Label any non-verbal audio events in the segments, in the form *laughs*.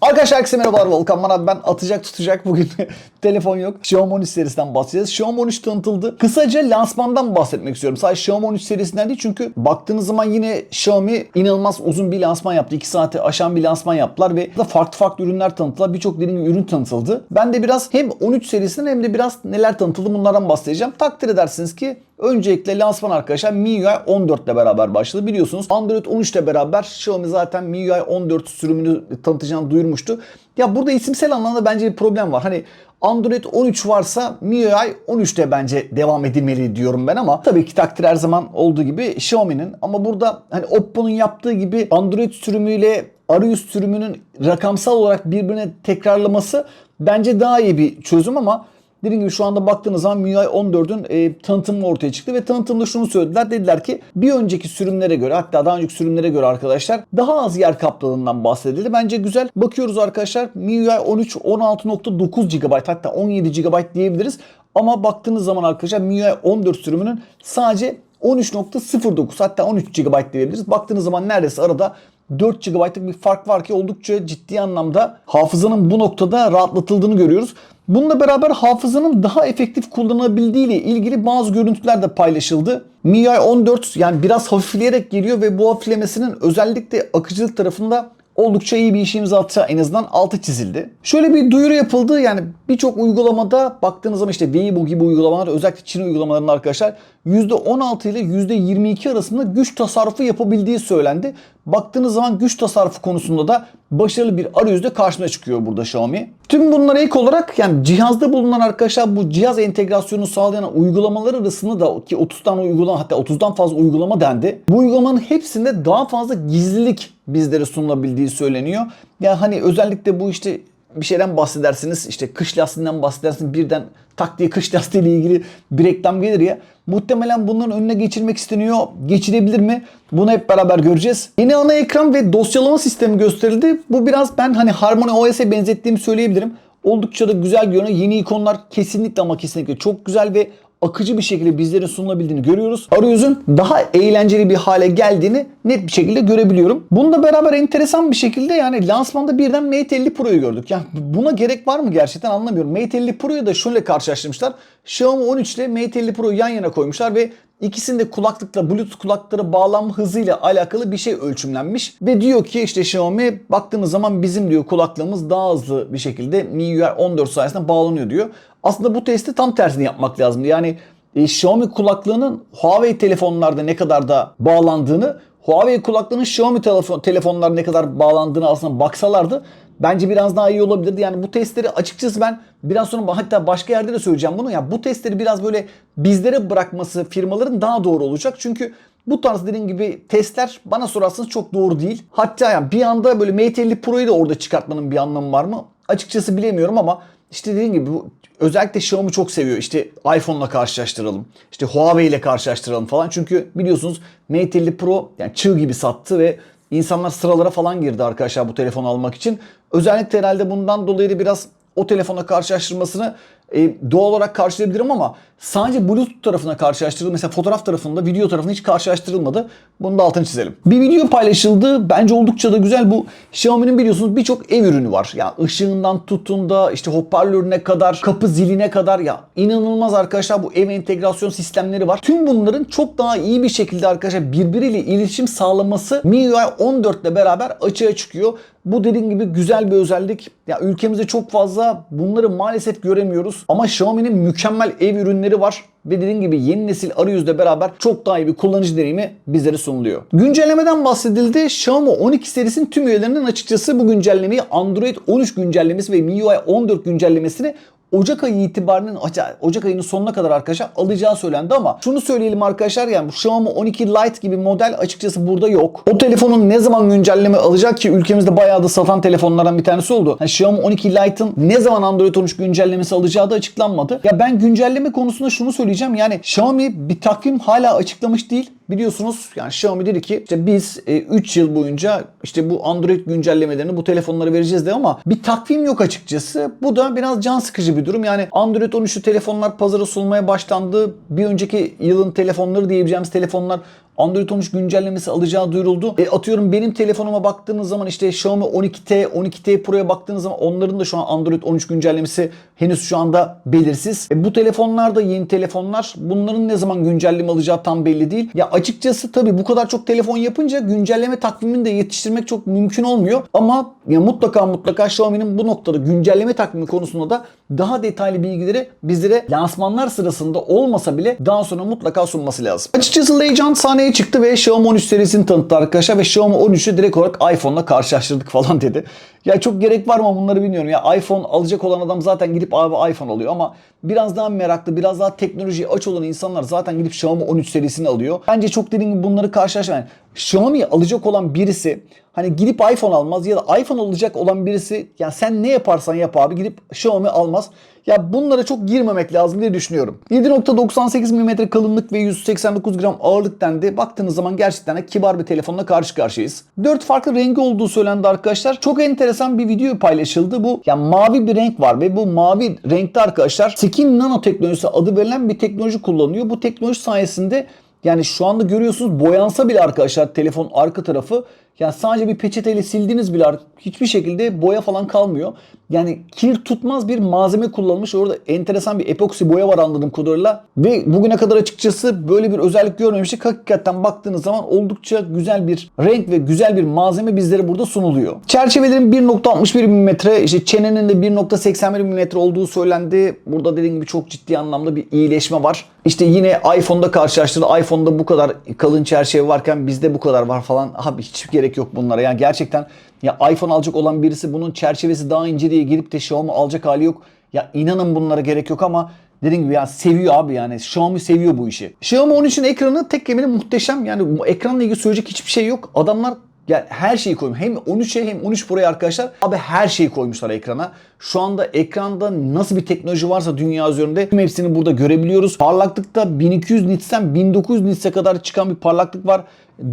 Arkadaşlar herkese merhabalar Volkan abi ben atacak tutacak bugün *laughs* telefon yok. Xiaomi 13 serisinden bahsedeceğiz. Xiaomi 13 tanıtıldı. Kısaca lansmandan bahsetmek istiyorum. Sadece Xiaomi 13 serisinden değil çünkü baktığınız zaman yine Xiaomi inanılmaz uzun bir lansman yaptı. 2 saati aşan bir lansman yaptılar ve farklı farklı ürünler tanıttılar. Birçok dediğim ürün tanıtıldı. Ben de biraz hem 13 serisinden hem de biraz neler tanıtıldı bunlardan bahsedeceğim. Takdir edersiniz ki Öncelikle lansman arkadaşlar MIUI 14 ile beraber başladı. Biliyorsunuz Android 13 ile beraber Xiaomi zaten MIUI 14 sürümünü tanıtacağını duyurmuştu. Ya burada isimsel anlamda bence bir problem var. Hani Android 13 varsa MIUI 13'te bence devam edilmeli diyorum ben ama tabii ki takdir her zaman olduğu gibi Xiaomi'nin ama burada hani Oppo'nun yaptığı gibi Android sürümüyle arayüz sürümünün rakamsal olarak birbirine tekrarlaması bence daha iyi bir çözüm ama Dediğim gibi şu anda baktığınız zaman MIUI 14'ün e, tanıtımı ortaya çıktı ve tanıtımda şunu söylediler. Dediler ki bir önceki sürümlere göre hatta daha önceki sürümlere göre arkadaşlar daha az yer kapladığından bahsedildi. Bence güzel. Bakıyoruz arkadaşlar MIUI 13 16.9 GB hatta 17 GB diyebiliriz. Ama baktığınız zaman arkadaşlar MIUI 14 sürümünün sadece 13.09 hatta 13 GB diyebiliriz. Baktığınız zaman neredeyse arada 4 GB'lık bir fark var ki oldukça ciddi anlamda hafızanın bu noktada rahatlatıldığını görüyoruz. Bununla beraber hafızanın daha efektif kullanılabildiği ile ilgili bazı görüntüler de paylaşıldı. MIUI 14 yani biraz hafifleyerek geliyor ve bu hafiflemesinin özellikle akıcılık tarafında oldukça iyi bir iş imza atacağı en azından altı çizildi. Şöyle bir duyuru yapıldı yani birçok uygulamada baktığınız zaman işte Weibo gibi uygulamalar özellikle Çin uygulamalarında arkadaşlar %16 ile %22 arasında güç tasarrufu yapabildiği söylendi. Baktığınız zaman güç tasarrufu konusunda da başarılı bir arayüzde karşına çıkıyor burada Xiaomi. Tüm bunlara ek olarak yani cihazda bulunan arkadaşlar bu cihaz entegrasyonu sağlayan uygulamalar arasında da ki 30 tane uygulama hatta 30'dan fazla uygulama dendi. Bu uygulamanın hepsinde daha fazla gizlilik bizlere sunulabildiği söyleniyor. Yani hani özellikle bu işte bir şeyden bahsedersiniz işte kış lastiğinden bahsedersiniz birden tak diye kış lastiği ile ilgili bir reklam gelir ya. Muhtemelen bunların önüne geçirmek isteniyor. Geçirebilir mi? Bunu hep beraber göreceğiz. Yeni ana ekran ve dosyalama sistemi gösterildi. Bu biraz ben hani Harmony OS'e benzettiğimi söyleyebilirim. Oldukça da güzel görünüyor. Yeni ikonlar kesinlikle ama kesinlikle çok güzel ve akıcı bir şekilde bizlere sunulabildiğini görüyoruz. Arayüzün daha eğlenceli bir hale geldiğini net bir şekilde görebiliyorum. Bununla beraber enteresan bir şekilde yani lansmanda birden Mate 50 Pro'yu gördük. Yani buna gerek var mı gerçekten anlamıyorum. Mate 50 Pro'yu da şöyle karşılaştırmışlar. Xiaomi 13 ile Mate 50 Pro'yu yan yana koymuşlar ve İkisinde kulaklıkla Bluetooth kulaklıklara bağlanma hızıyla alakalı bir şey ölçümlenmiş. Ve diyor ki işte Xiaomi baktığımız zaman bizim diyor kulaklığımız daha hızlı bir şekilde MIUI 14 sayesinde bağlanıyor diyor. Aslında bu testi tam tersini yapmak lazım. Yani e, Xiaomi kulaklığının Huawei telefonlarda ne kadar da bağlandığını, Huawei kulaklığının Xiaomi telefon, telefonlar ne kadar bağlandığını aslında baksalardı bence biraz daha iyi olabilirdi. Yani bu testleri açıkçası ben biraz sonra hatta başka yerde de söyleyeceğim bunu. Ya yani bu testleri biraz böyle bizlere bırakması firmaların daha doğru olacak. Çünkü bu tarz dediğim gibi testler bana sorarsanız çok doğru değil. Hatta yani bir anda böyle Mate 50 Pro'yu da orada çıkartmanın bir anlamı var mı? Açıkçası bilemiyorum ama işte dediğim gibi bu özellikle Xiaomi çok seviyor. İşte iPhone'la karşılaştıralım. İşte Huawei ile karşılaştıralım falan. Çünkü biliyorsunuz Mate 50 Pro yani çığ gibi sattı ve insanlar sıralara falan girdi arkadaşlar bu telefonu almak için. Özellikle herhalde bundan dolayı da biraz o telefona karşılaştırmasını e, doğal olarak karşılayabilirim ama sadece Bluetooth tarafına karşılaştırıldı. Mesela fotoğraf tarafında, video tarafında hiç karşılaştırılmadı. Bunu da altını çizelim. Bir video paylaşıldı. Bence oldukça da güzel. Bu Xiaomi'nin biliyorsunuz birçok ev ürünü var. Ya yani ışığından tutun da işte hoparlörüne kadar, kapı ziline kadar ya inanılmaz arkadaşlar bu ev entegrasyon sistemleri var. Tüm bunların çok daha iyi bir şekilde arkadaşlar birbiriyle iletişim sağlaması MIUI 14 ile beraber açığa çıkıyor. Bu dediğim gibi güzel bir özellik. Ya ülkemizde çok fazla bunları maalesef göremiyoruz. Ama Xiaomi'nin mükemmel ev ürünleri var ve dediğim gibi yeni nesil arayüzle beraber çok daha iyi bir kullanıcı deneyimi bizlere sunuluyor. Güncellemeden bahsedildi. Xiaomi 12 serisinin tüm üyelerinin açıkçası bu güncellemeyi Android 13 güncellemesi ve MIUI 14 güncellemesini Ocak ayı itibariyle Ocak ayının sonuna kadar arkadaşlar alacağı söylendi ama şunu söyleyelim arkadaşlar yani bu Xiaomi 12 Lite gibi model açıkçası burada yok. O telefonun ne zaman güncelleme alacak ki ülkemizde bayağı da satan telefonlardan bir tanesi oldu. Yani Xiaomi 12 Lite'ın ne zaman Android 13 güncellemesi alacağı da açıklanmadı. Ya ben güncelleme konusunda şunu söyleyeceğim yani Xiaomi bir takvim hala açıklamış değil. Biliyorsunuz yani Xiaomi dedi ki işte biz 3 yıl boyunca işte bu Android güncellemelerini bu telefonlara vereceğiz de ama bir takvim yok açıkçası. Bu da biraz can sıkıcı bir durum. Yani Android 13'lü telefonlar pazara sunulmaya başlandı. Bir önceki yılın telefonları diyebileceğimiz telefonlar Android 13 güncellemesi alacağı duyuruldu. E, atıyorum benim telefonuma baktığınız zaman işte Xiaomi 12T, 12T Pro'ya baktığınız zaman onların da şu an Android 13 güncellemesi henüz şu anda belirsiz. E, bu telefonlar da yeni telefonlar. Bunların ne zaman güncelleme alacağı tam belli değil. Ya açıkçası tabii bu kadar çok telefon yapınca güncelleme takvimini de yetiştirmek çok mümkün olmuyor. Ama ya mutlaka mutlaka Xiaomi'nin bu noktada güncelleme takvimi konusunda da daha detaylı bilgileri bizlere lansmanlar sırasında olmasa bile daha sonra mutlaka sunması lazım. Açıkçası Legend sahneye çıktı ve Xiaomi 13 serisini tanıttı arkadaşlar ve Xiaomi 13'ü direkt olarak iPhone'la karşılaştırdık falan dedi. Ya çok gerek var mı bunları bilmiyorum. Ya iPhone alacak olan adam zaten gidip abi iPhone alıyor ama biraz daha meraklı, biraz daha teknolojiye aç olan insanlar zaten gidip Xiaomi 13 serisini alıyor. Bence çok dediğim gibi bunları karşılaşmayın. Xiaomi alacak olan birisi hani gidip iPhone almaz ya da iPhone alacak olan birisi ya sen ne yaparsan yap abi gidip Xiaomi almaz. Ya bunlara çok girmemek lazım diye düşünüyorum. 7.98 mm kalınlık ve 189 gram ağırlık dendi. Baktığınız zaman gerçekten de kibar bir telefonla karşı karşıyayız. 4 farklı rengi olduğu söylendi arkadaşlar. Çok enteresan bir video paylaşıldı. Bu yani mavi bir renk var ve bu mavi renkte arkadaşlar Skin Nano teknolojisi adı verilen bir teknoloji kullanılıyor. Bu teknoloji sayesinde yani şu anda görüyorsunuz boyansa bile arkadaşlar telefon arka tarafı yani sadece bir peçeteyle sildiğiniz bile hiçbir şekilde boya falan kalmıyor. Yani kir tutmaz bir malzeme kullanılmış. Orada enteresan bir epoksi boya var anladığım kadarıyla. Ve bugüne kadar açıkçası böyle bir özellik görmemiştik. Hakikaten baktığınız zaman oldukça güzel bir renk ve güzel bir malzeme bizlere burada sunuluyor. Çerçevelerin 1.61 mm, işte çenenin de 1.81 mm olduğu söylendi. Burada dediğim gibi çok ciddi anlamda bir iyileşme var. İşte yine iPhone'da karşılaştırdı. iPhone'da bu kadar kalın çerçeve varken bizde bu kadar var falan. Abi hiçbir gerek yok bunlara. Yani gerçekten ya iPhone alacak olan birisi bunun çerçevesi daha ince diye girip de Xiaomi alacak hali yok. Ya inanın bunlara gerek yok ama dediğim gibi ya seviyor abi yani Xiaomi seviyor bu işi. Xiaomi 13'ün ekranı tek kemeri muhteşem. Yani ekranla ilgili söyleyecek hiçbir şey yok. Adamlar yani her şeyi koymuş. Hem 13'e hem 13 Pro'ya arkadaşlar abi her şeyi koymuşlar ekrana. Şu anda ekranda nasıl bir teknoloji varsa dünya üzerinde tüm hepsini burada görebiliyoruz. Parlaklıkta 1200 nits'ten 1900 nits'e kadar çıkan bir parlaklık var.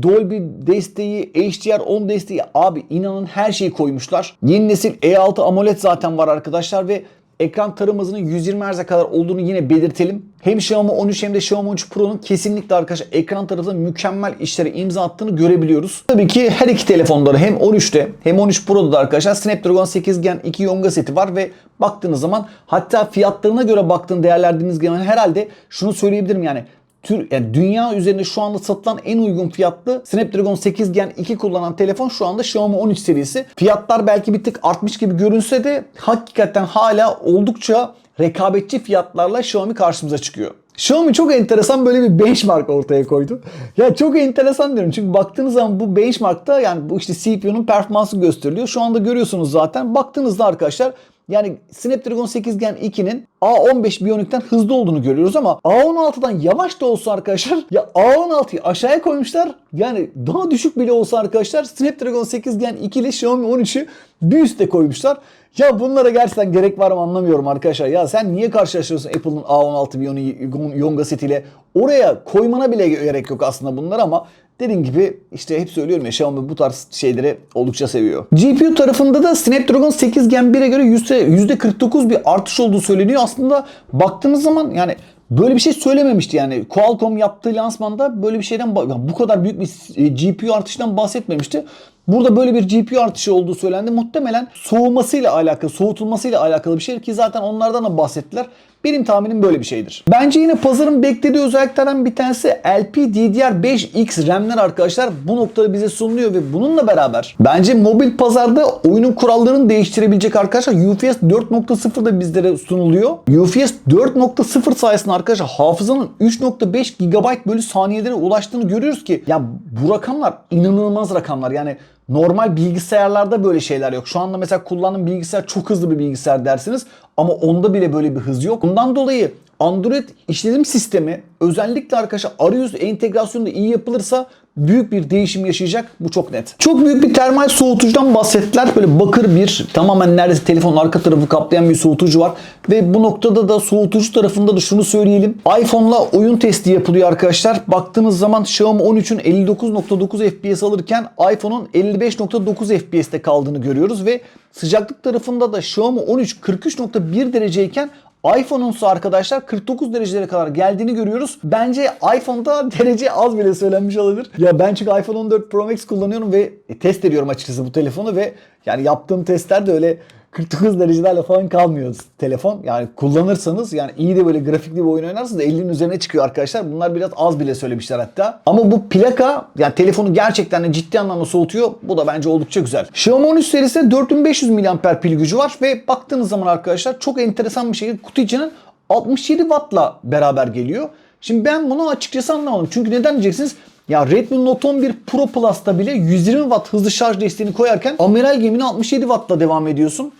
Dolby desteği, HDR10 desteği abi inanın her şeyi koymuşlar. Yeni nesil E6 AMOLED zaten var arkadaşlar ve ekran tarım hızının 120 Hz'e kadar olduğunu yine belirtelim. Hem Xiaomi 13 hem de Xiaomi 13 Pro'nun kesinlikle arkadaşlar ekran tarafında mükemmel işlere imza attığını görebiliyoruz. Tabii ki her iki telefonları hem 13'te hem 13 Pro'da da arkadaşlar Snapdragon 8 Gen 2 Yonga seti var ve baktığınız zaman hatta fiyatlarına göre baktığın değerlendiğiniz zaman herhalde şunu söyleyebilirim yani tür yani dünya üzerinde şu anda satılan en uygun fiyatlı Snapdragon 8 Gen 2 kullanan telefon şu anda Xiaomi 13 serisi. Fiyatlar belki bir tık artmış gibi görünse de hakikaten hala oldukça rekabetçi fiyatlarla Xiaomi karşımıza çıkıyor. Xiaomi çok enteresan böyle bir benchmark ortaya koydu. Ya çok enteresan diyorum çünkü baktığınız zaman bu benchmarkta yani bu işte CPU'nun performansı gösteriliyor. Şu anda görüyorsunuz zaten. Baktığınızda arkadaşlar yani Snapdragon 8 Gen 2'nin A15 Bionic'ten hızlı olduğunu görüyoruz ama A16'dan yavaş da olsa arkadaşlar ya A16'yı aşağıya koymuşlar. Yani daha düşük bile olsa arkadaşlar Snapdragon 8 Gen 2 ile Xiaomi 13'ü bir üste koymuşlar. Ya bunlara gerçekten gerek var mı anlamıyorum arkadaşlar. Ya sen niye karşılaştırıyorsun Apple'ın A16 Bionic Yonga setiyle? Oraya koymana bile gerek yok aslında bunlar ama Dediğim gibi işte hep söylüyorum ya Xiaomi bu tarz şeyleri oldukça seviyor. GPU tarafında da Snapdragon 8 Gen 1'e göre %49 bir artış olduğu söyleniyor. Aslında baktığınız zaman yani Böyle bir şey söylememişti yani. Qualcomm yaptığı lansmanda böyle bir şeyden bu kadar büyük bir GPU artışından bahsetmemişti. Burada böyle bir GPU artışı olduğu söylendi. Muhtemelen soğumasıyla alakalı, soğutulmasıyla alakalı bir şey ki zaten onlardan da bahsettiler. Benim tahminim böyle bir şeydir. Bence yine pazarın beklediği özelliklerden bir tanesi LPDDR5X RAM'ler arkadaşlar. Bu noktada bize sunuluyor ve bununla beraber bence mobil pazarda oyunun kurallarını değiştirebilecek arkadaşlar UFS 4.0 da bizlere sunuluyor. UFS 4.0 sayesinde arkadaşlar hafızanın 3.5 GB bölü saniyelere ulaştığını görüyoruz ki ya bu rakamlar inanılmaz rakamlar. Yani Normal bilgisayarlarda böyle şeyler yok. Şu anda mesela kullandığım bilgisayar çok hızlı bir bilgisayar dersiniz ama onda bile böyle bir hız yok. Bundan dolayı Android işletim sistemi özellikle arkadaşlar arayüz entegrasyonu da iyi yapılırsa büyük bir değişim yaşayacak. Bu çok net. Çok büyük bir termal soğutucudan bahsettiler. Böyle bakır bir tamamen neredeyse telefonun arka tarafı kaplayan bir soğutucu var. Ve bu noktada da soğutucu tarafında da şunu söyleyelim. iPhone'la oyun testi yapılıyor arkadaşlar. Baktığınız zaman Xiaomi 13'ün 59.9 FPS alırken iPhone'un 55.9 FPS'te kaldığını görüyoruz ve sıcaklık tarafında da Xiaomi 13 43.1 dereceyken iPhone'un ise arkadaşlar 49 derecelere kadar geldiğini görüyoruz. Bence iPhone'da *laughs* derece az bile söylenmiş olabilir. Ya ben çünkü iPhone 14 Pro Max kullanıyorum ve e, test ediyorum açıkçası bu telefonu ve yani yaptığım testler de öyle 49 derecelerle falan kalmıyor telefon. Yani kullanırsanız yani iyi de böyle grafikli bir oyun oynarsanız 50'nin üzerine çıkıyor arkadaşlar. Bunlar biraz az bile söylemişler hatta. Ama bu plaka yani telefonu gerçekten de ciddi anlamda soğutuyor. Bu da bence oldukça güzel. Xiaomi 13 serisinde 4500 mAh pil gücü var ve baktığınız zaman arkadaşlar çok enteresan bir şekilde kutu içinin 67 wattla beraber geliyor. Şimdi ben bunu açıkçası anlamadım. Çünkü neden diyeceksiniz? Ya Redmi Note 11 Pro Plus'ta bile 120 watt hızlı şarj desteğini koyarken amiral gemini 67 wattla devam ediyorsun.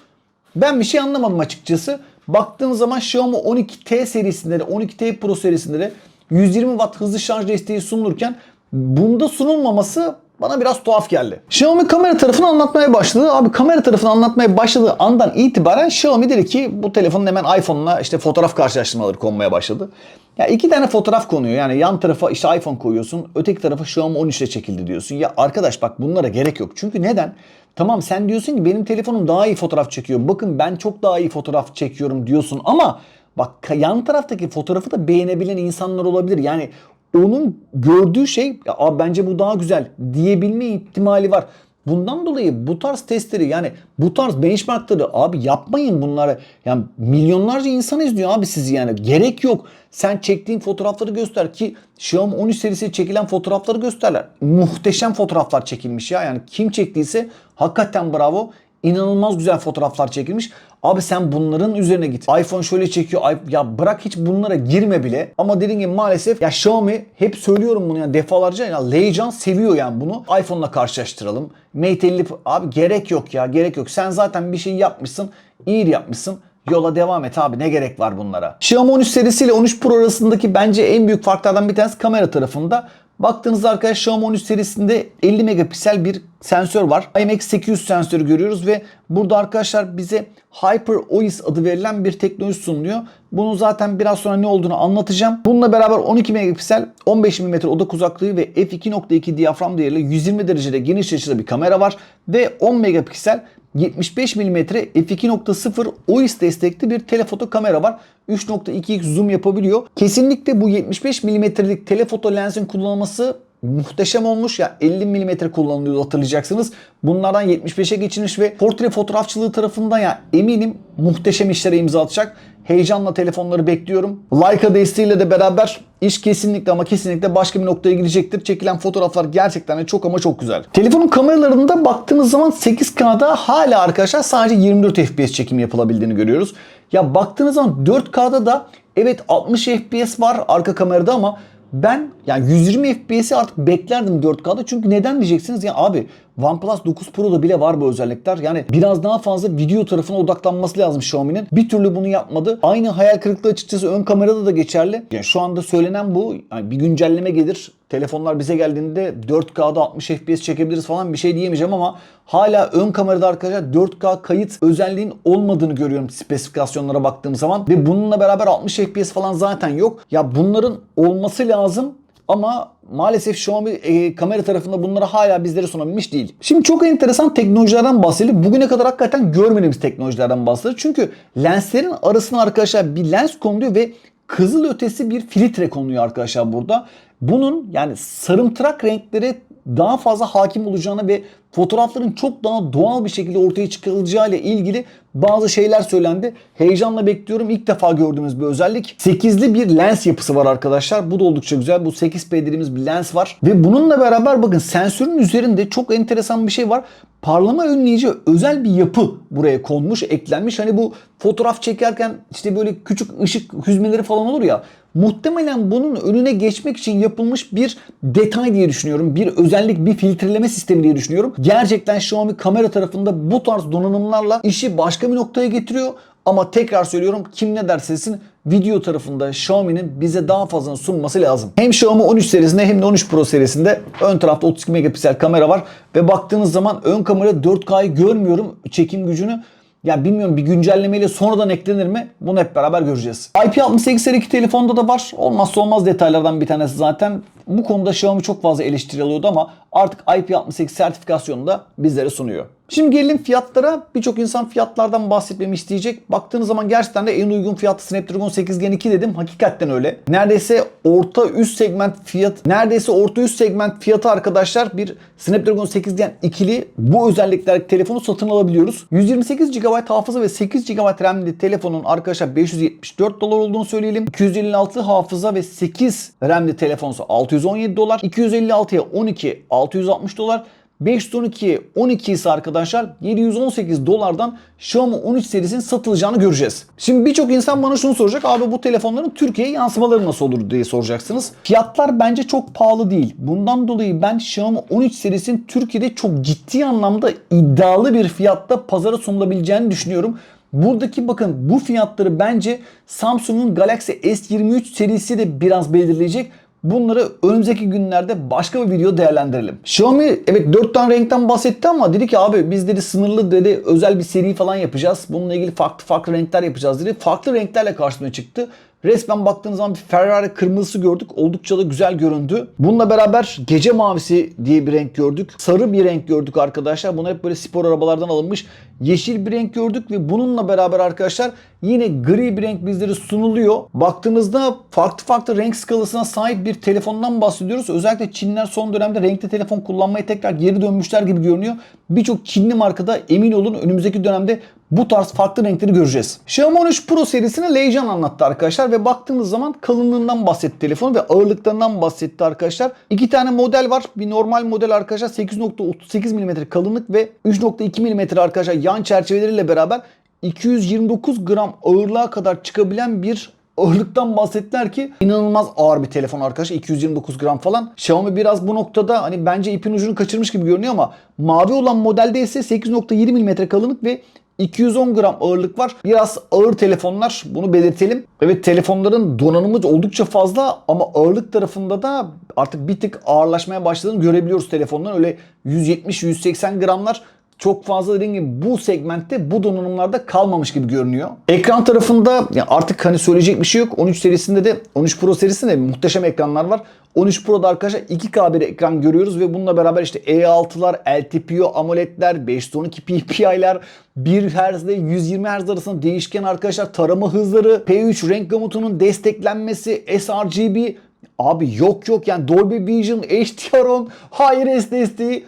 Ben bir şey anlamadım açıkçası. Baktığın zaman Xiaomi 12T serisinde de 12T Pro serisinde de 120 watt hızlı şarj desteği sunulurken bunda sunulmaması bana biraz tuhaf geldi. Xiaomi kamera tarafını anlatmaya başladı. Abi kamera tarafını anlatmaya başladığı andan itibaren Xiaomi dedi ki bu telefonun hemen iPhone'la işte fotoğraf karşılaştırmaları konmaya başladı. Ya iki tane fotoğraf konuyor. Yani yan tarafa işte iPhone koyuyorsun. Öteki tarafa Xiaomi 13 ile çekildi diyorsun. Ya arkadaş bak bunlara gerek yok. Çünkü neden? Tamam sen diyorsun ki benim telefonum daha iyi fotoğraf çekiyor. Bakın ben çok daha iyi fotoğraf çekiyorum diyorsun ama bak yan taraftaki fotoğrafı da beğenebilen insanlar olabilir. Yani onun gördüğü şey ya bence bu daha güzel diyebilme ihtimali var. Bundan dolayı bu tarz testleri yani bu tarz benchmarkları abi yapmayın bunları. Yani milyonlarca insan izliyor abi sizi yani. Gerek yok. Sen çektiğin fotoğrafları göster ki Xiaomi 13 serisi çekilen fotoğrafları gösterler. Muhteşem fotoğraflar çekilmiş ya. Yani kim çektiyse hakikaten bravo. İnanılmaz güzel fotoğraflar çekilmiş. Abi sen bunların üzerine git. iPhone şöyle çekiyor. Ya bırak hiç bunlara girme bile. Ama dediğim gibi maalesef ya Xiaomi hep söylüyorum bunu yani defalarca ya Leycan seviyor yani bunu. iPhone'la karşılaştıralım. Mate 50 abi gerek yok ya gerek yok. Sen zaten bir şey yapmışsın. iyi yapmışsın. Yola devam et abi ne gerek var bunlara. Xiaomi 13 serisiyle 13 Pro arasındaki bence en büyük farklardan bir tanesi kamera tarafında. Baktığınızda arkadaşlar Xiaomi 13 serisinde 50 megapiksel bir sensör var. IMX800 sensörü görüyoruz ve burada arkadaşlar bize Hyper OIS adı verilen bir teknoloji sunuluyor. Bunu zaten biraz sonra ne olduğunu anlatacağım. Bununla beraber 12 megapiksel 15 mm odak uzaklığı ve f2.2 diyafram değerli 120 derecede geniş açıda bir kamera var ve 10 megapiksel 75 mm f2.0 OIS destekli bir telefoto kamera var. 3.2x zoom yapabiliyor. Kesinlikle bu 75 mm'lik telefoto lensin kullanılması muhteşem olmuş ya 50 mm kullanılıyor hatırlayacaksınız. Bunlardan 75'e geçilmiş ve portre fotoğrafçılığı tarafından ya eminim muhteşem işlere imza atacak. Heyecanla telefonları bekliyorum. Leica desteğiyle de beraber iş kesinlikle ama kesinlikle başka bir noktaya gidecektir. Çekilen fotoğraflar gerçekten de çok ama çok güzel. Telefonun kameralarında baktığımız zaman 8K'da hala arkadaşlar sadece 24 FPS çekim yapılabildiğini görüyoruz. Ya baktığınız zaman 4K'da da evet 60 FPS var arka kamerada ama ben yani 120 FPS'i artık beklerdim 4K'da. Çünkü neden diyeceksiniz? Ya abi OnePlus 9 Pro'da bile var bu özellikler. Yani biraz daha fazla video tarafına odaklanması lazım Xiaomi'nin. Bir türlü bunu yapmadı. Aynı hayal kırıklığı açıkçası ön kamerada da geçerli. Yani şu anda söylenen bu. Yani bir güncelleme gelir. Telefonlar bize geldiğinde 4K'da 60 FPS çekebiliriz falan bir şey diyemeyeceğim ama hala ön kamerada arkadaşlar 4K kayıt özelliğin olmadığını görüyorum spesifikasyonlara baktığım zaman. Ve bununla beraber 60 FPS falan zaten yok. Ya bunların olması lazım ama maalesef Xiaomi e, kamera tarafında bunları hala bizlere sunabilmiş değil. Şimdi çok enteresan teknolojilerden bahsedelim. Bugüne kadar hakikaten görmediğimiz teknolojilerden bahsedelim. Çünkü lenslerin arasına arkadaşlar bir lens konuluyor ve kızıl ötesi bir filtre konuluyor arkadaşlar burada. Bunun yani sarımtırak renklere daha fazla hakim olacağını ve fotoğrafların çok daha doğal bir şekilde ortaya çıkarılacağı ile ilgili bazı şeyler söylendi. Heyecanla bekliyorum. İlk defa gördüğümüz bir özellik. 8'li bir lens yapısı var arkadaşlar. Bu da oldukça güzel. Bu 8P dediğimiz bir lens var. Ve bununla beraber bakın sensörün üzerinde çok enteresan bir şey var. Parlama önleyici özel bir yapı buraya konmuş, eklenmiş. Hani bu fotoğraf çekerken işte böyle küçük ışık hüzmeleri falan olur ya. Muhtemelen bunun önüne geçmek için yapılmış bir detay diye düşünüyorum. Bir özellik, bir filtreleme sistemi diye düşünüyorum. Gerçekten Xiaomi kamera tarafında bu tarz donanımlarla işi başka bir noktaya getiriyor. Ama tekrar söylüyorum kim ne derse desin video tarafında Xiaomi'nin bize daha fazla sunması lazım. Hem Xiaomi 13 serisinde hem de 13 Pro serisinde ön tarafta 32 megapiksel kamera var. Ve baktığınız zaman ön kamera 4K'yı görmüyorum çekim gücünü. Ya bilmiyorum bir güncellemeyle sonradan eklenir mi? Bunu hep beraber göreceğiz. IP68 seri 2 telefonda da var. Olmazsa olmaz detaylardan bir tanesi zaten. Bu konuda Xiaomi çok fazla eleştiri alıyordu ama artık IP68 sertifikasyonu da bizlere sunuyor. Şimdi gelelim fiyatlara. Birçok insan fiyatlardan bahsetmemi isteyecek. Baktığınız zaman gerçekten de en uygun fiyatlı Snapdragon 8 Gen 2 dedim. Hakikaten öyle. Neredeyse orta üst segment fiyat, neredeyse orta üst segment fiyatı arkadaşlar bir Snapdragon 8 Gen 2'li bu özelliklerdeki telefonu satın alabiliyoruz. 128 GB hafıza ve 8 GB RAM'li telefonun arkadaşlar 574 dolar olduğunu söyleyelim. 256 hafıza ve 8 RAM'li telefonsa 617 dolar. 256'ya 12 660 dolar. 512'ye 12 ise arkadaşlar 718 dolardan Xiaomi 13 serisinin satılacağını göreceğiz. Şimdi birçok insan bana şunu soracak. Abi bu telefonların Türkiye'ye yansımaları nasıl olur diye soracaksınız. Fiyatlar bence çok pahalı değil. Bundan dolayı ben Xiaomi 13 serisinin Türkiye'de çok ciddi anlamda iddialı bir fiyatta pazara sunulabileceğini düşünüyorum. Buradaki bakın bu fiyatları bence Samsung'un Galaxy S23 serisi de biraz belirleyecek. Bunları önümüzdeki günlerde başka bir video değerlendirelim. Xiaomi evet 4 tane renkten bahsetti ama dedi ki abi biz dedi sınırlı dedi özel bir seri falan yapacağız. Bununla ilgili farklı farklı renkler yapacağız dedi. Farklı renklerle karşımıza çıktı. Resmen baktığınız zaman bir Ferrari kırmızısı gördük. Oldukça da güzel göründü. Bununla beraber gece mavisi diye bir renk gördük. Sarı bir renk gördük arkadaşlar. Bunlar hep böyle spor arabalardan alınmış. Yeşil bir renk gördük ve bununla beraber arkadaşlar yine gri bir renk bizlere sunuluyor. Baktığınızda farklı farklı renk skalasına sahip bir telefondan bahsediyoruz. Özellikle Çinler son dönemde renkli telefon kullanmaya tekrar geri dönmüşler gibi görünüyor. Birçok Çinli markada emin olun önümüzdeki dönemde bu tarz farklı renkleri göreceğiz. Xiaomi 13 Pro serisini Leycan anlattı arkadaşlar ve baktığınız zaman kalınlığından bahsetti telefon ve ağırlıklarından bahsetti arkadaşlar. İki tane model var. Bir normal model arkadaşlar 8.38 mm kalınlık ve 3.2 mm arkadaşlar yan çerçeveleriyle beraber 229 gram ağırlığa kadar çıkabilen bir ağırlıktan bahsettiler ki inanılmaz ağır bir telefon arkadaşlar 229 gram falan. Xiaomi biraz bu noktada hani bence ipin ucunu kaçırmış gibi görünüyor ama mavi olan modelde ise 8.7 mm kalınlık ve 210 gram ağırlık var. Biraz ağır telefonlar bunu belirtelim. Evet telefonların donanımı oldukça fazla ama ağırlık tarafında da artık bir tık ağırlaşmaya başladığını görebiliyoruz telefonların. Öyle 170-180 gramlar çok fazla dediğim gibi bu segmentte bu donanımlarda kalmamış gibi görünüyor. Ekran tarafında ya artık hani söyleyecek bir şey yok. 13 serisinde de 13 Pro serisinde de muhteşem ekranlar var. 13 Pro'da arkadaşlar 2K bir ekran görüyoruz ve bununla beraber işte E6'lar, LTPO AMOLED'ler, 512 PPI'ler, 1 Hz ile 120 Hz arasında değişken arkadaşlar tarama hızları, P3 renk gamutunun desteklenmesi, sRGB Abi yok yok yani Dolby Vision, HDR10, High-Res desteği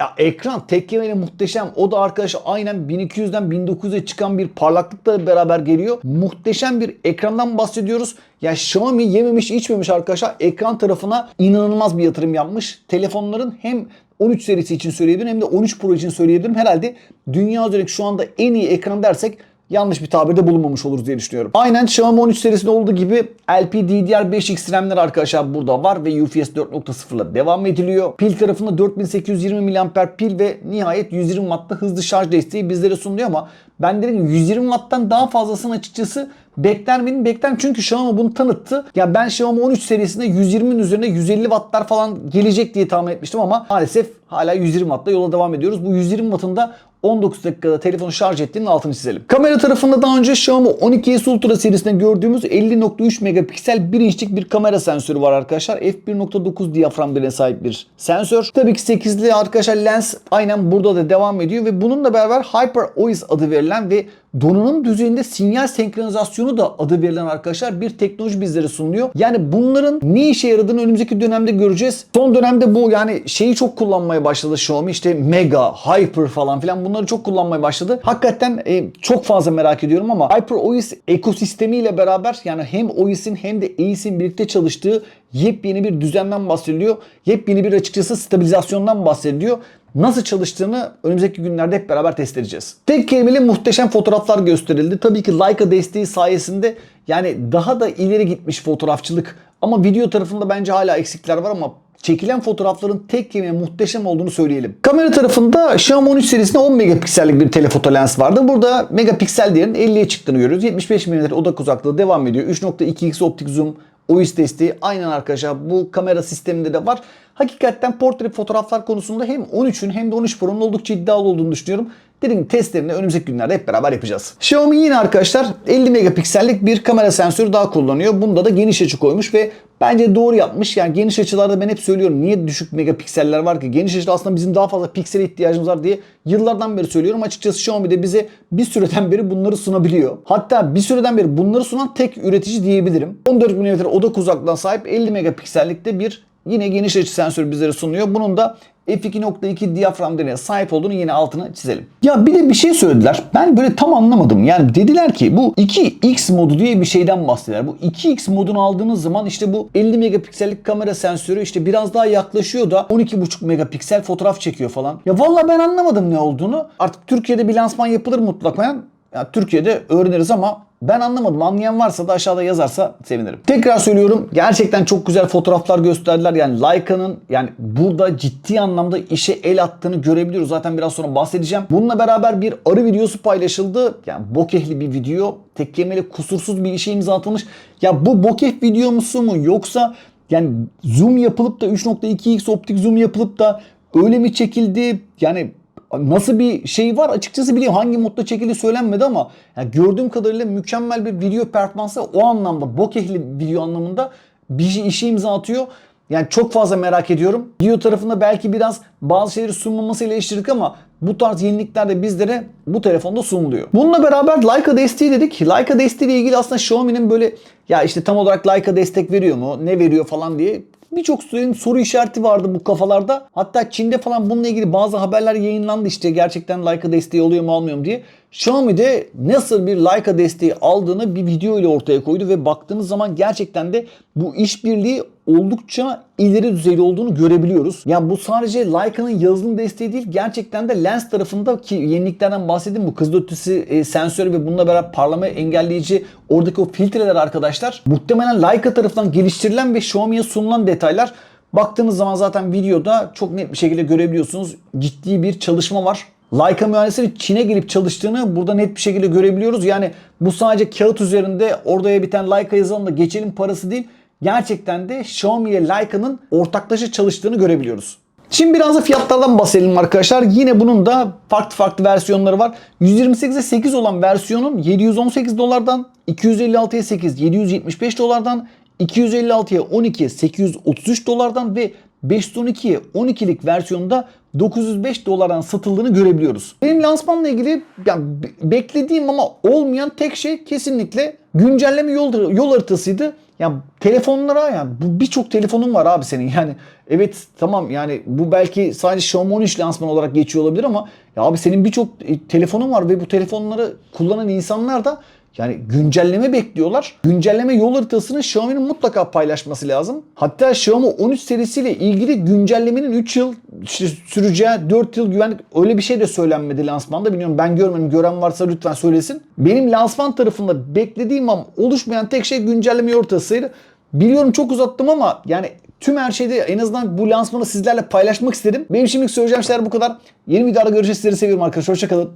ya ekran tek kelimeyle muhteşem. O da arkadaşlar aynen 1200'den 1900'e çıkan bir parlaklıkla beraber geliyor. Muhteşem bir ekrandan bahsediyoruz. Ya Xiaomi yememiş içmemiş arkadaşlar. Ekran tarafına inanılmaz bir yatırım yapmış. Telefonların hem 13 serisi için söyleyebilirim hem de 13 Pro için söyleyebilirim. Herhalde dünya üzerindeki şu anda en iyi ekran dersek yanlış bir tabirde bulunmamış oluruz diye düşünüyorum. Aynen Xiaomi 13 serisinde olduğu gibi LPDDR5X RAM'ler arkadaşlar burada var ve UFS 4.0 ile devam ediliyor. Pil tarafında 4820 mAh pil ve nihayet 120 Watt'ta hızlı şarj desteği bizlere sunuluyor ama ben dedim 120 Watt'tan daha fazlasını açıkçası bekler miydim? Bekler çünkü Xiaomi bunu tanıttı. Ya ben Xiaomi 13 serisinde 120'nin üzerine 150 Watt'lar falan gelecek diye tahmin etmiştim ama maalesef hala 120 Watt'la yola devam ediyoruz. Bu 120 Watt'ın da 19 dakikada telefonu şarj ettiğinin altını çizelim. Kamera tarafında daha önce Xiaomi 12S Ultra serisinde gördüğümüz 50.3 megapiksel 1 inçlik bir kamera sensörü var arkadaşlar. f1.9 diyaframlarına sahip bir sensör. Tabii ki 8'li arkadaşlar lens aynen burada da devam ediyor ve bununla beraber Hyper OIS adı verilen ve donanım düzeyinde sinyal senkronizasyonu da adı verilen arkadaşlar bir teknoloji bizlere sunuluyor. Yani bunların ne işe yaradığını önümüzdeki dönemde göreceğiz. Son dönemde bu yani şeyi çok kullanmaya başladı Xiaomi işte Mega, Hyper falan filan bunları çok kullanmaya başladı. Hakikaten e, çok fazla merak ediyorum ama Hyper OIS ekosistemiyle beraber yani hem OIS'in hem de AIS'in birlikte çalıştığı yepyeni bir düzenden bahsediliyor. Yepyeni bir açıkçası stabilizasyondan bahsediliyor nasıl çalıştığını önümüzdeki günlerde hep beraber test edeceğiz. Tek kelimeyle muhteşem fotoğraflar gösterildi. Tabii ki Leica desteği sayesinde yani daha da ileri gitmiş fotoğrafçılık ama video tarafında bence hala eksikler var ama çekilen fotoğrafların tek kelime muhteşem olduğunu söyleyelim. Kamera tarafında Xiaomi 13 serisinde 10 megapiksellik bir telefoto lens vardı. Burada megapiksel değerin 50'ye çıktığını görüyoruz. 75 mm odak uzaklığı devam ediyor. 3.2x optik zoom OIS desteği aynen arkadaşlar bu kamera sisteminde de var. Hakikaten portre fotoğraflar konusunda hem 13'ün hem de 13 Pro'nun oldukça iddialı olduğunu düşünüyorum. Dediğim testlerini önümüzdeki günlerde hep beraber yapacağız. Xiaomi yine arkadaşlar 50 megapiksellik bir kamera sensörü daha kullanıyor. Bunda da geniş açı koymuş ve bence doğru yapmış. Yani geniş açılarda ben hep söylüyorum niye düşük megapikseller var ki? Geniş açıda aslında bizim daha fazla piksele ihtiyacımız var diye yıllardan beri söylüyorum. Açıkçası Xiaomi de bize bir süreden beri bunları sunabiliyor. Hatta bir süreden beri bunları sunan tek üretici diyebilirim. 14 mm odak uzaklığına sahip 50 megapiksellikte bir Yine geniş açı sensörü bizlere sunuyor. Bunun da f2.2 diyafram direğine sahip olduğunu yine altına çizelim. Ya bir de bir şey söylediler. Ben böyle tam anlamadım. Yani dediler ki bu 2x modu diye bir şeyden bahsediyorlar. Bu 2x modunu aldığınız zaman işte bu 50 megapiksellik kamera sensörü işte biraz daha yaklaşıyor da 12.5 megapiksel fotoğraf çekiyor falan. Ya vallahi ben anlamadım ne olduğunu. Artık Türkiye'de bir lansman yapılır mutlaka. Ya Türkiye'de öğreniriz ama ben anlamadım. Anlayan varsa da aşağıda yazarsa sevinirim. Tekrar söylüyorum. Gerçekten çok güzel fotoğraflar gösterdiler. Yani Leica'nın yani burada ciddi anlamda işe el attığını görebiliyoruz. Zaten biraz sonra bahsedeceğim. Bununla beraber bir arı videosu paylaşıldı. Yani bokehli bir video. Tek kelimeyle kusursuz bir işe imza atılmış. Ya bu bokeh videomusu mu yoksa yani zoom yapılıp da 3.2x optik zoom yapılıp da öyle mi çekildi? Yani nasıl bir şey var açıkçası bileyim hangi modda çekildi söylenmedi ama yani gördüğüm kadarıyla mükemmel bir video performansı o anlamda bokehli video anlamında bir işe imza atıyor. Yani çok fazla merak ediyorum. Video tarafında belki biraz bazı şeyleri sunmaması eleştirdik ama bu tarz yenilikler de bizlere bu telefonda sunuluyor. Bununla beraber Leica desteği dedik. Leica desteği ile ilgili aslında Xiaomi'nin böyle ya işte tam olarak Leica destek veriyor mu? Ne veriyor falan diye Birçok soru işareti vardı bu kafalarda. Hatta Çin'de falan bununla ilgili bazı haberler yayınlandı işte gerçekten Leica desteği oluyor mu almıyor mu diye. Xiaomi de nasıl bir Leica desteği aldığını bir video ile ortaya koydu ve baktığınız zaman gerçekten de bu işbirliği oldukça ileri düzeyde olduğunu görebiliyoruz. Yani bu sadece Leica'nın yazılım desteği değil gerçekten de lens tarafında ki yeniliklerden bahsedeyim bu kızıl ötesi e, sensörü ve bununla beraber parlama engelleyici oradaki o filtreler arkadaşlar muhtemelen Leica tarafından geliştirilen ve Xiaomi'ye sunulan detaylar. Baktığınız zaman zaten videoda çok net bir şekilde görebiliyorsunuz. Ciddi bir çalışma var. Leica mühendisleri Çin'e gelip çalıştığını burada net bir şekilde görebiliyoruz. Yani bu sadece kağıt üzerinde oraya biten Leica yazalım da geçelim parası değil. Gerçekten de Xiaomi ile Leica'nın ortaklaşa çalıştığını görebiliyoruz. Şimdi biraz da fiyatlardan bahsedelim arkadaşlar. Yine bunun da farklı farklı versiyonları var. 128'e 8 olan versiyonun 718 dolardan, 256'ya 8 775 dolardan, 256'ya 12 833 dolardan ve 512'ye 12'lik versiyonda 905 dolardan satıldığını görebiliyoruz. Benim lansmanla ilgili yani beklediğim ama olmayan tek şey kesinlikle güncelleme yol, yol haritasıydı. Yani telefonlara yani bu birçok telefonun var abi senin *laughs* yani evet tamam yani bu belki sadece Xiaomi 13 lansman olarak geçiyor olabilir ama ya abi senin birçok e, telefonun var ve bu telefonları kullanan insanlar da yani güncelleme bekliyorlar. Güncelleme yol haritasını Xiaomi'nin mutlaka paylaşması lazım. Hatta Xiaomi 13 serisiyle ilgili güncellemenin 3 yıl işte süreceği 4 yıl güvenlik öyle bir şey de söylenmedi lansmanda. Bilmiyorum ben görmedim. Gören varsa lütfen söylesin. Benim lansman tarafında beklediğim ama oluşmayan tek şey güncelleme yol haritasıydı. Biliyorum çok uzattım ama yani tüm her şeyde en azından bu lansmanı sizlerle paylaşmak istedim. Benim şimdilik söyleyeceğim şeyler bu kadar. Yeni videoda görüşürüz. Sizleri seviyorum arkadaşlar. Hoşçakalın.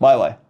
Bay bay.